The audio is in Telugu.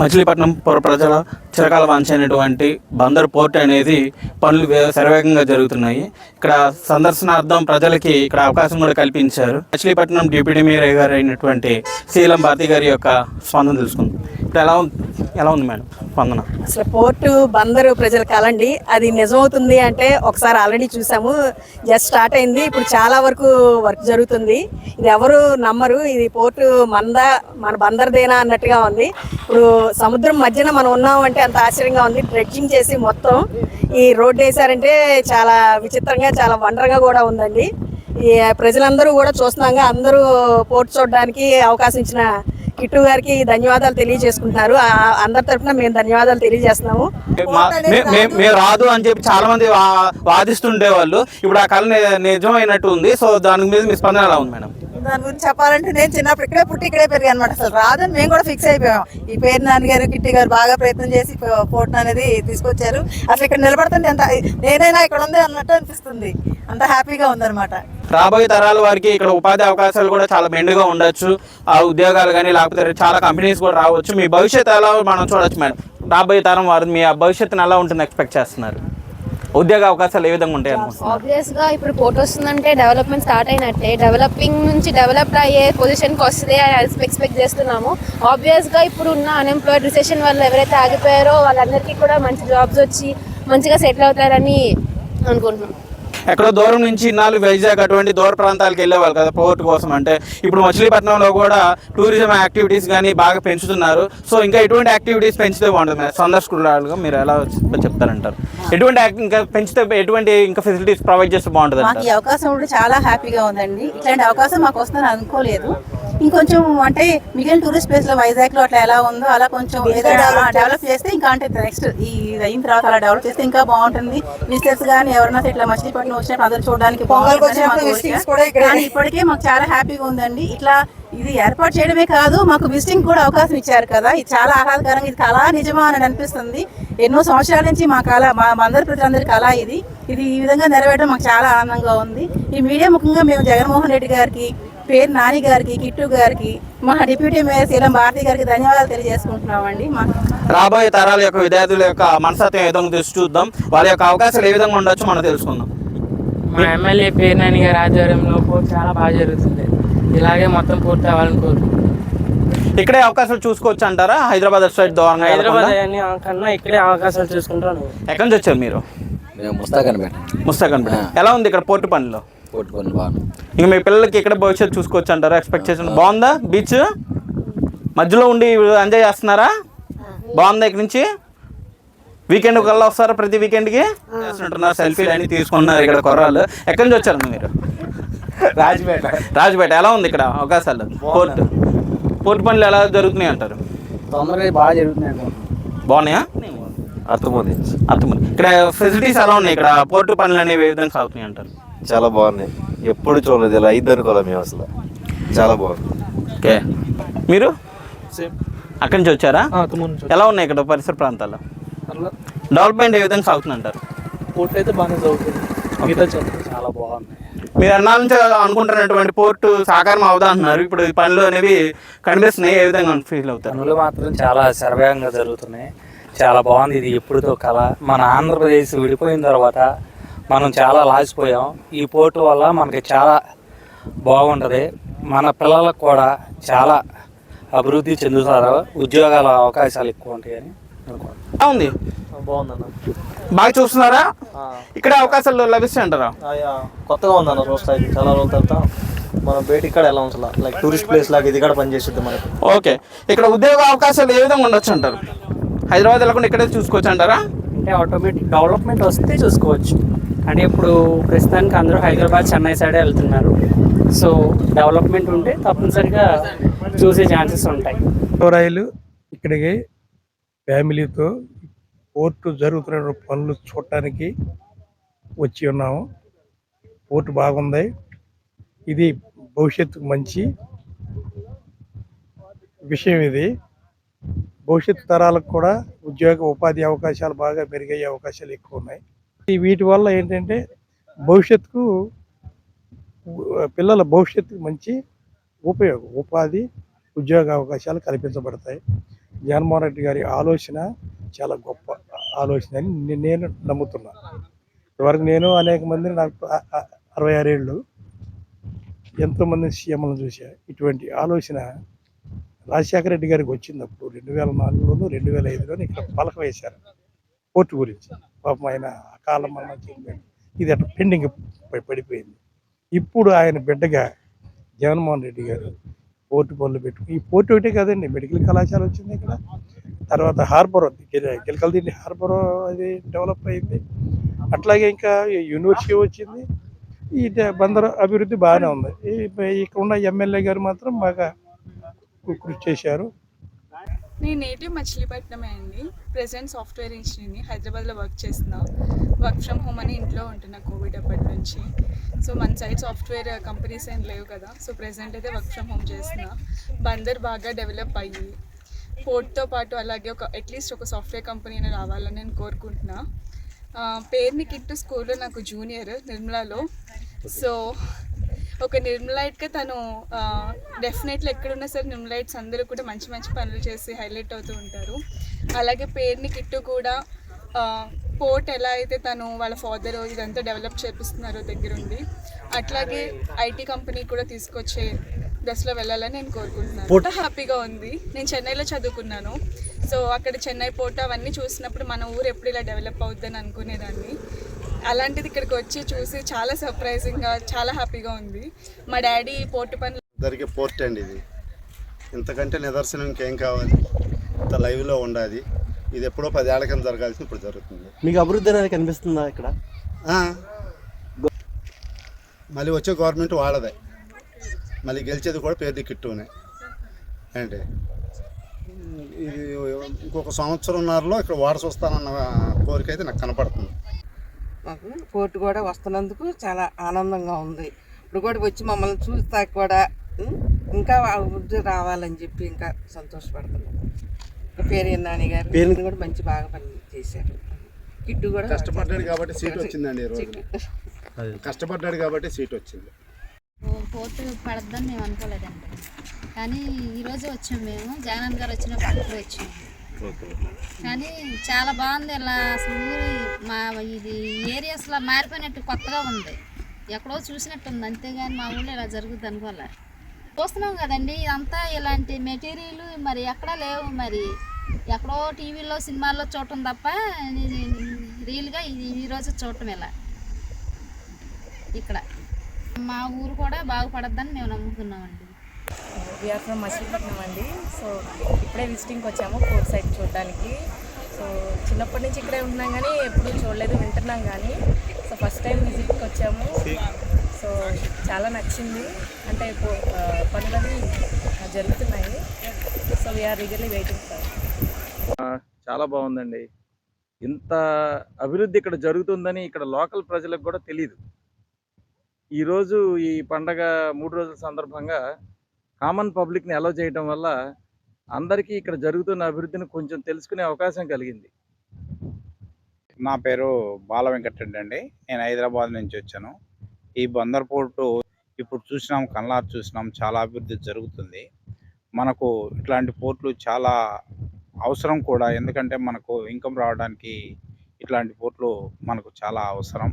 మచిలీపట్నం పుర ప్రజల చిరకాల వాంఛైనటువంటి బందర్ పోర్ట్ అనేది పనులు శరవేగంగా జరుగుతున్నాయి. ఇక్కడ సందర్శనార్థం ప్రజలకి ఇక్కడ అవకాశం కూడా కల్పించారు. మచిలీపట్నం డిప్యూటీ మేయర్ గారు అయినటువంటి శీలం భారతి గారి యొక్క స్పందన తెలుసుకుందాం. ఇప్పుడు ఎలా ఉంది ఎలా ఉంది మేడం స్పందన అసలు పోర్టు బందరు ప్రజల కలండి అది నిజమవుతుంది అంటే ఒకసారి ఆల్రెడీ చూసాము. జస్ట్ స్టార్ట్ అయింది. ఇప్పుడు చాలా వరకు వర్క్ జరుగుతుంది. ఇది ఎవరు నమ్మరు. ఇది పోర్టు మంద మన బందర్దేనా అన్నట్టుగా ఉంది. ఇప్పుడు సముద్రం మధ్యన మనం ఉన్నాం అంటే అంత ఆశ్చర్యంగా ఉంది. డ్రెడ్జింగ్ చేసి మొత్తం ఈ రోడ్డు వేసారంటే చాలా విచిత్రంగా చాలా వండర్గా కూడా ఉందండి. ఈ ప్రజలందరూ కూడా చూస్తున్నాగా అందరూ పోర్టు చూడడానికి అవకాశం ఇచ్చిన కిట్టు గారికి ధన్యవాదాలు తెలియజేసుకుంటున్నారు. అందరి తరఫున మేము ధన్యవాదాలు తెలియజేస్తున్నాము. మేము రాదు అని చెప్పి చాలా మంది వాదిస్తుండే వాళ్ళు ఇప్పుడు ఆ కళ నిజమైనట్టు ఉంది. సో దాని మీద మీ స్పందన ఎలా ఉంది మేడం? దాని గురించి చెప్పాలంటే నేను చిన్నప్పుడు ఇక్కడే పుట్టి ఇక్కడే పెరిగాను అనమాట అసలు రాదని మేము కూడా ఫిక్స్ అయిపోయాం. ఈ పేరు నాన్నగారు కిట్టి గారు బాగా ప్రయత్నం చేసి పోర్ట్ అనేది తీసుకొచ్చారు. అసలు ఇక్కడ నిలబడుతుంటే ఎంత నేనైనా ఇక్కడ ఉంది అన్నట్టు అనిపిస్తుంది. అంత హ్యాపీగా ఉందన్నమాట. రాబోయే తరాల వారికి ఇక్కడ ఉపాధి అవకాశాలు కూడా చాలా మెండుగా ఉండొచ్చు. ఆ ఉద్యోగాలు కానీ లేకపోతే చాలా కంపెనీస్ కూడా రావచ్చు. మీ భవిష్యత్తు ఎలా మనం చూడొచ్చు మేడం. రాబోయే తరం వారు మీ భవిష్యత్తును ఎలా ఉంటుంది ఎక్స్పెక్ట్ చేస్తున్నారు? ఉద్యోగ అవకాశాలు ఏ విధంగా ఉంటాయి ఆబ్వియస్గా ఇప్పుడు పోటీ వస్తుందంటే డెవలప్మెంట్ స్టార్ట్ అయినట్టే. డెవలపింగ్ నుంచి డెవలప్డ్ అయ్యే పొజిషన్కి వస్తుంది అని ఎక్స్పెక్ట్ చేస్తున్నాము. ఆబ్వియస్గా ఇప్పుడు ఉన్న అన్ఎంప్లాయిడ్ రిసెషన్ వల్ల ఎవరైతే ఆగిపోయారో వాళ్ళందరికీ కూడా మంచి జాబ్స్ వచ్చి మంచిగా సెటిల్ అవుతారని అనుకుంటున్నాం. ఎక్కడో దూరం నుంచి ఇన్నాళ్ళు వైజాగ్ అటువంటి దూర ప్రాంతాలకు వెళ్ళేవాళ్ళు కదా పోర్ట్ కోసం అంటే. ఇప్పుడు మచిలీపట్నంలో కూడా టూరిజం యాక్టివిటీస్ కానీ బాగా పెంచుతున్నారు. సో ఇంకా ఎటువంటి యాక్టివిటీస్ పెంచితే బాగుంటుంది మేడం? సందర్శకులుగా మీరు ఎలా చెప్తారంటారు? ఎటువంటి ఇంకా పెంచితే ఎటువంటి ఇంకా ఫెసిలిటీస్ ప్రొవైడ్ చేస్తే బాగుంటుంది మాకు ఈ అవకాశం ఉంటే చాలా హ్యాపీగా ఉందండి. ఇట్లాంటి అవకాశం మాకు వస్తుందని అనుకోలేదు. ఇంకొంచెం అంటే మిగిలిన టూరిస్ట్ ప్లేస్లో వైజాగ్లో అట్లా ఎలా ఉందో అలా కొంచెం డెవలప్ చేస్తే ఇంకా అంటే నెక్స్ట్ ఈ అయిన తర్వాత అలా డెవలప్ చేస్తే ఇంకా బాగుంటుంది. విజిటర్స్ కానీ ఎవరైనా ఇట్లా మచిలీపట్నం వచ్చినప్పుడు అందరూ చూడడానికి. కానీ ఇప్పటికే మాకు చాలా హ్యాపీగా ఉందండి. ఇట్లా ఇది ఏర్పాటు చేయడమే కాదు మాకు విజిటింగ్ కూడా అవకాశం ఇచ్చారు కదా. ఇది చాలా ఆహ్లాదకరంగా ఇది కళ నిజమా అని అనిపిస్తుంది. ఎన్నో సంవత్సరాల నుంచి మా కళ మా అందరి ప్రజలందరి కళ ఇది. ఇది ఈ విధంగా నెరవేరడం మాకు చాలా ఆనందంగా ఉంది. ఈ మీడియా ముఖ్యంగా మేము జగన్మోహన్ రెడ్డి గారికి పేరు నాని గారికి కిట్టు గారికి మా డిప్యూటీ మేయర్ శీలం భారతి గారికి ధన్యవాదాలు తెలియజేసుకుంటున్నామండి. మా రాబోయే తరాల యొక్క విద్యార్థుల యొక్క మనస్తత్వం ఏ విధంగా చూసి చూద్దాం. వాళ్ళ యొక్క అవకాశాలు ఏ విధంగా ఉండొచ్చు మనం తెలుసుకుందాం. మా ఎమ్మెల్యే పేరు నాని గారి ఆధ్వర్యంలో చాలా బాగా జరుగుతుంది. ఇలాగే మొత్తం పూర్తి అవ్వాలని కోరుకుంటున్నాను ఇక్కడే అవకాశాలు చూసుకోవచ్చు అంటారా? హైదరాబాద్ సైడ్ దూరంగా హైదరాబాద్ కన్నా ఇక్కడే అవకాశాలు చూసుకుంటాను ఎక్కడి నుంచి వచ్చారు మీరు? ఎలా ఉంది ఇక్కడ పోర్టు పనిలో? కొట్టుకొని బాగా ఇంక మీ పిల్లలకి ఇక్కడ భవిష్యత్తు చూసుకోవచ్చు అంటారా? ఎక్స్పెక్ట్ చేసిన బాగుందా? బీచ్ మధ్యలో ఉండి ఎంజాయ్ చేస్తున్నారా? బాగుందా ఇక్కడ నుంచి? వీకెండ్ కల్లా వస్తారా ప్రతి వీకెండ్కి చేస్తుంటున్నారు సెల్ఫీలు అన్ని తీసుకున్నారు ఇక్కడ కుర్రాళ్ళు ఎక్కడి నుంచి వచ్చారు మీరు? రాజపేట. రాజపేట. ఎలా ఉంది ఇక్కడ అవకాశాలు? పోర్ట్ పోర్ట్ పనులు ఎలా జరుగుతున్నాయి అంటారు? తొందరగా బాగా జరుగుతున్నాయి బాగున్నాయా? అర్థమవుతుంది అర్థమైంది ఇక్కడ ఫెసిలిటీస్ ఎలా ఉన్నాయి? ఇక్కడ పోర్టు పనులు అనేవి ఏ విధంగా సాగుతున్నాయి అంటారు? చాలా బాగున్నాయి. ఎప్పుడు చూడలేదు ఇలా అయిద్ది అనుకోలే మేము అసలు. చాలా బాగుంది. ఓకే. మీరు? అక్కడి నుంచి వచ్చారా? ఎలా ఉన్నాయి ఇక్కడ పరిసర ప్రాంతాల్లో డెవలప్మెంట్ ఏ విధంగా సాగుతుంది అంటారు పోటీ అయితే బాగానే చదువుతుంది మిగతా చాలా బాగుంది మీరు అన్నాల నుంచి అనుకుంటున్నటువంటి పోర్టు సాకారం అవుదా అంటున్నారు ఇప్పుడు ఈ పనులు అనేవి కనిపిస్తున్నాయి. ఏ విధంగా ఫీల్ అవుతారు? పనులు మాత్రం చాలా శరవేగంగా జరుగుతున్నాయి. చాలా బాగుంది. ఇది ఎప్పుడుతో కళ మన ఆంధ్రప్రదేశ్ విడిపోయిన తర్వాత మనం చాలా లాసిపోయాం ఈ పోర్టు వల్ల మనకి చాలా బాగుంటుంది. మన పిల్లలకు కూడా చాలా అభివృద్ధి చెందుతారు. ఉద్యోగాల అవకాశాలు ఎక్కువ ఉంటాయని అనుకుంటున్నాను ఉంది. బాగుందన్న. బాగా చూస్తున్నారా? ఇక్కడ అవకాశాలు లభిస్తాయి అంటారా? కొత్తగా ఉందన్న చూస్తా ఇది. చాలా రోజుల తర్వాత మనం బయట ఇక్కడ ఎలా ఉంచాల? లైక్ టూరిస్ట్ ప్లేస్ లాగా ఇది కూడా పనిచేస్తుంది మనకి. ఓకే. ఇక్కడ ఉద్యోగ అవకాశాలు ఏ విధంగా ఉండొచ్చు అంటారు? హైదరాబాద్ వెళ్ళకుండా ఇక్కడే చూసుకోవచ్చు అంటారా? అంటే ఆటోమేటిక్ డెవలప్మెంట్ వస్తే చూసుకోవచ్చు. అంటే ఇప్పుడు ప్రస్తుతానికి అందరూ హైదరాబాద్ చెన్నై సైడే వెళ్తున్నారు. సో డెవలప్మెంట్ ఉంటే తప్పనిసరిగా చూసే ఛాన్సెస్ ఉంటాయి. రైలు ఇక్కడికి ఫ్యామిలీతో పోర్టు జరుగుతున్న పనులు చూడటానికి వచ్చి ఉన్నాము. పోర్టు బాగుంది. ఇది భవిష్యత్తుకు మంచి విషయం ఇది. భవిష్యత్తు తరాలకు కూడా ఉద్యోగ ఉపాధి అవకాశాలు బాగా మెరుగయ్యే అవకాశాలు ఎక్కువ ఉన్నాయి. వీటి వల్ల ఏంటంటే భవిష్యత్తుకు పిల్లల భవిష్యత్తుకు మంచి ఉపయోగం ఉపాధి ఉద్యోగ అవకాశాలు కల్పించబడతాయి. జగన్మోహన్ రెడ్డి గారి ఆలోచన చాలా గొప్ప ఆలోచన అని నేను నమ్ముతున్నాను ఇదివరకు నేను అనేక మందిని నాకు అరవై ఆరేళ్ళు ఎంతోమంది సీఎంలను చూసా. ఇటువంటి ఆలోచన రాజశేఖర రెడ్డి గారికి వచ్చింది అప్పుడు రెండు వేల నాలుగులోను రెండు వేల ఐదులోను ఇక్కడ పలక వేశారు. కోర్టు గురించి. పాపం ఆయన అకాలం మరణం ఇది అట్లా పెండింగ్ పడిపోయింది. ఇప్పుడు ఆయన బిడ్డగా జగన్మోహన్ రెడ్డి గారు పోర్టు పనులు పెట్టుకుని ఈ పోర్టు ఒకటే కదండి మెడికల్ కళాశాల వచ్చింది ఇక్కడ. తర్వాత హార్బర్ ఉంది గిరికల్ దీన్ని హార్బర్ అది డెవలప్ అయింది. అట్లాగే ఇంకా యూనివర్సిటీ వచ్చింది. ఈ బందర్ అభివృద్ధి బాగానే ఉంది. ఈ- ఇక్కడ ఉన్న ఎమ్మెల్యే గారు మాత్రం బాగా కృషి చేశారు. నేను నేటివ్ మచిలీపట్నమే అండి. ప్రెసెంట్ సాఫ్ట్వేర్ ఇంజనీర్ని హైదరాబాద్లో వర్క్ చేస్తున్నా. వర్క్ ఫ్రమ్ హోమ్ అని ఇంట్లో ఉంటున్నా కోవిడ్ అప్పటి నుంచి. సో మన సైడ్ సాఫ్ట్వేర్ కంపెనీస్ ఏం లేవు కదా. సో ప్రెసెంట్ అయితే వర్క్ ఫ్రమ్ హోమ్ చేస్తున్నా. బందర్ బాగా డెవలప్ అయ్యి పోర్ట్తో పాటు అలాగే ఒక అట్లీస్ట్ ఒక సాఫ్ట్వేర్ కంపెనీ రావాలని నేను కోరుకుంటున్నా. ఆ, పేరుని కిట్టు స్కూల్లో నాకు జూనియర్ నిర్మలాలో. సో ఒక నిర్మలైట్గా తను డెఫినెట్లీ ఎక్కడున్నా సరే నిర్మలైట్స్ అందరూ కూడా మంచి మంచి పనులు చేసి హైలైట్ అవుతూ ఉంటారు. అలాగే పేరుని కిట్టు కూడా పోర్ట్ ఎలా అయితే తను వాళ్ళ ఫాదర్ ఇదంతా డెవలప్ చేపిస్తున్నారో దగ్గరుండి అట్లాగే ఐటీ కంపెనీ కూడా తీసుకొచ్చే దశలో వెళ్ళాలని నేను కోరుకుంటున్నాను. హ్యాపీగా ఉంది. నేను చెన్నైలో చదువుకున్నాను. సో అక్కడ చెన్నై పోర్ట్ అవన్నీ చూసినప్పుడు మన ఊరు ఎప్పుడు ఇలా డెవలప్ అవుద్దని అనుకునేదాన్ని. అలాంటిది ఇక్కడికి వచ్చి చూసి చాలా సర్ప్రైజింగ్గా చాలా హ్యాపీగా ఉంది. మా డాడీ పోర్టు పని జరిగే పోర్ట్ అండి ఇది. ఇంతకంటే నిదర్శనం ఇంకేం కావాలి? ఇంత లైవ్లో ఉండాలి. ఇది ఎప్పుడో పదేళ్ళ కింద జరగాల్సింది ఇప్పుడు జరుగుతుంది. మీకు అభివృద్ధి అనేది కనిపిస్తుందా ఇక్కడ? ఆ. మళ్ళీ వచ్చే గవర్నమెంట్ వాళ్ళదే. మళ్ళీ గెలిచేది కూడా పేరు కిట్టునే. ఏంటి? ఇది ఇంకొక సంవత్సరంన్నరలో ఇక్కడ వారసు వస్తానన్న కోరిక అయితే నాకు కనపడుతుంది. మాకు. కోర్టు కూడా వస్తున్నందుకు చాలా ఆనందంగా ఉంది. ఇప్పుడు కూడా వచ్చి మమ్మల్ని చూస్తాక కూడా ఇంకా అభివృద్ధి రావాలని చెప్పి ఇంకా సంతోషపడుతున్నాం. పేరు నాని గారు? పేరు- కూడా మంచి బాగా పని చేశారు. కిట్టు కూడా కష్టపడ్డాడు కాబట్టి సీట్ వచ్చిందండి ఈ రోజు కష్టపడ్డాడు కాబట్టి సీట్ వచ్చింది. పోర్టు పడద్దని మేము అనుకోలేదండి. కానీ ఈరోజు వచ్చాం మేము. జగన్ గారు వచ్చినప్పుడు వచ్చాము. కానీ చాలా బాగుంది. ఇలా అసలు ఊరు మా ఇది ఏరియాస్లో మారిపోయినట్టు కొత్తగా ఉంది. ఎక్కడో చూసినట్టు ఉంది అంతేగాని మా ఊళ్ళో ఇలా జరుగుద్ది అనుకోలే. చూస్తున్నాం కదండి. ఇదంతా ఇలాంటి మెటీరియల్ మరి ఎక్కడా లేవు మరి. ఎక్కడో టీవీలో సినిమాల్లో చూడటం తప్ప రీల్గా రియల్గా ఇది ఈరోజు చూడటం ఇలా. ఇక్కడ మా ఊరు కూడా బాగుపడద్దని మేము నమ్ముతున్నామండి వీఆర్ ఫ్రమ్ మచిలీపట్నం అండి. సో ఇప్పుడే విజిటింగ్కి వచ్చాము ఫోర్ సైడ్ చూడడానికి. సో చిన్నప్పటి నుంచి ఇక్కడే ఉంటున్నాం కానీ ఎప్పుడూ చూడలేదు వింటున్నాం కానీ. సో ఫస్ట్ టైం విజిట్కి వచ్చాము. సో చాలా నచ్చింది. అంటే పో- ఆ, పనులవి జరుగుతున్నాయి. సో వీఆర్ రీగర్లీ వెయిటింగ్ ఫర్ చాలా బాగుందండి. ఇంత అభివృద్ధి ఇక్కడ జరుగుతుందని ఇక్కడ లోకల్ ప్రజలకు కూడా తెలియదు ఈరోజు ఈ పండగ మూడు రోజుల సందర్భంగా కామన్ పబ్లిక్ని అలో చేయడం వల్ల అందరికీ ఇక్కడ జరుగుతున్న అభివృద్ధిని కొంచెం తెలుసుకునే అవకాశం కలిగింది. నా పేరు బాల వెంకటరెడ్డి అండి. నేను హైదరాబాద్ నుంచి వచ్చాను. ఈ బందర్ పోర్టు ఇప్పుడు చూసినాం కల్లారు చూసినాం చాలా అభివృద్ధి జరుగుతుంది. మనకు ఇట్లాంటి పోర్ట్లు చాలా అవసరం కూడా. ఎందుకంటే మనకు ఇన్కమ్ రావడానికి ఇట్లాంటి పోర్ట్లు మనకు చాలా అవసరం.